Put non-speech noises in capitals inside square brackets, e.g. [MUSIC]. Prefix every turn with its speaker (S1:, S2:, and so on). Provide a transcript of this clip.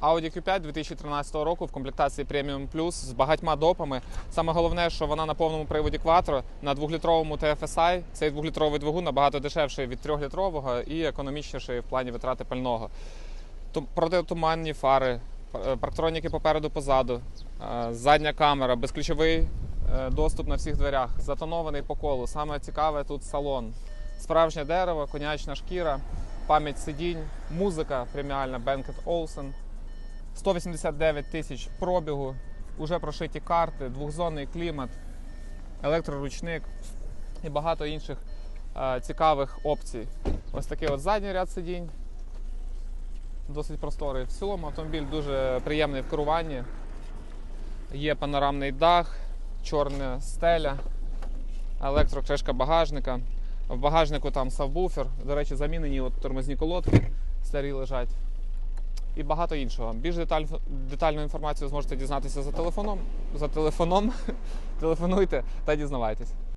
S1: Audi Q5 2013 року в комплектації Premium Plus з багатьма допами. Саме головне, що вона на повному приводі Quattro на двохлітровому TFSI. Цей двохлітровий двигун набагато дешевший від трьохлітрового і економічніший в плані витрати пального. Ту- Протитуманні фари, парктроніки попереду позаду, е, задня камера, безключовий е, доступ на всіх дверях, затонований по колу. Саме цікаве тут салон. Справжнє дерево, конячна шкіра, пам'ять сидінь, музика преміальна Bangkett Olufsen. 189 тисяч пробігу, уже прошиті карти, двохзонний клімат, електроручник і багато інших е, цікавих опцій. Ось такий от задній ряд сидінь. Досить просторий. В цілому автомобіль дуже приємний в керуванні. Є панорамний дах, чорна стеля, електрокришка багажника. В багажнику там сабвуфер. До речі, замінені от тормозні колодки старі лежать. І багато іншого. Більш деталь, детальну інформацію зможете дізнатися за телефоном. За телефоном. [LAUGHS] Телефонуйте та дізнавайтесь.